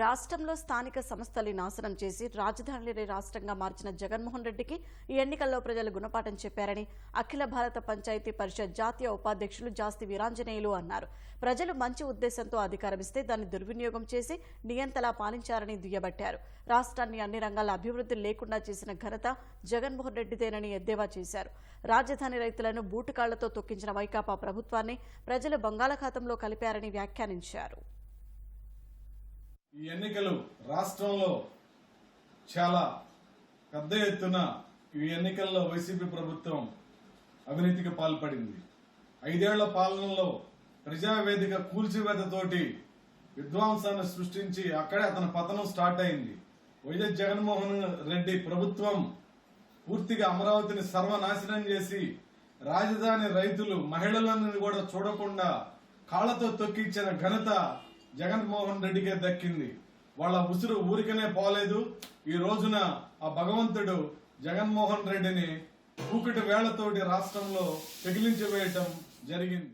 రాష్ట్రంలో స్థానిక సంస్థల్ని నాశనం చేసి రాజధానిని రాష్ట్రంగా మార్చిన జగన్మోహన్ రెడ్డికి ఈ ఎన్నికల్లో ప్రజలు గుణపాఠం చెప్పారని అఖిల భారత పంచాయతీ పరిషత్ జాతీయ ఉపాధ్యక్షులు జాస్తి వీరాంజనేయులు అన్నారు. ప్రజలు మంచి ఉద్దేశంతో అధికారమిస్తే దాన్ని దుర్వినియోగం చేసి నియంతలా పాలించారని దుయ్యబట్టారు. రాష్ట్రాన్ని అన్ని రంగాల అభివృద్ధి లేకుండా చేసిన ఘనత జగన్మోహన్ రెడ్డిదేనని ఎద్దేవా చేశారు. రాజధాని రైతులను బూటుకాళ్ళతో తొక్కించిన వైకాపా ప్రభుత్వాన్ని ప్రజలు బంగాళాఖాతంలో కలిపారని వ్యాఖ్యానించారు. ఈ ఎన్నికలు రాష్ట్రంలో చాలా పెద్ద ఎత్తున ఈ ఎన్నికల్లో వైసీపీ ప్రభుత్వం అవినీతికి పాల్పడింది. ఐదేళ్ళ పాలనలో ప్రజావేదిక కూల్చివేతతోటి విధ్వంసాన్ని సృష్టించి అక్కడే అతని పతనం స్టార్ట్ అయింది. వైఎస్ జగన్మోహన్ రెడ్డి ప్రభుత్వం పూర్తిగా అమరావతిని సర్వనాశనం చేసి రాజధాని రైతులు మహిళలను కూడా చూడకుండా కాళ్ళతో తొక్కించిన ఘనత జగన్మోహన్ రెడ్డికే దక్కింది. వాళ్ళ ఉసురు ఊరికనే పోలేదు. ఈ రోజున ఆ భగవంతుడు జగన్మోహన్ రెడ్డిని కూకటి వేళ్ళతోటి రాష్ట్రంలో పెగిలించి వేయటం జరిగింది.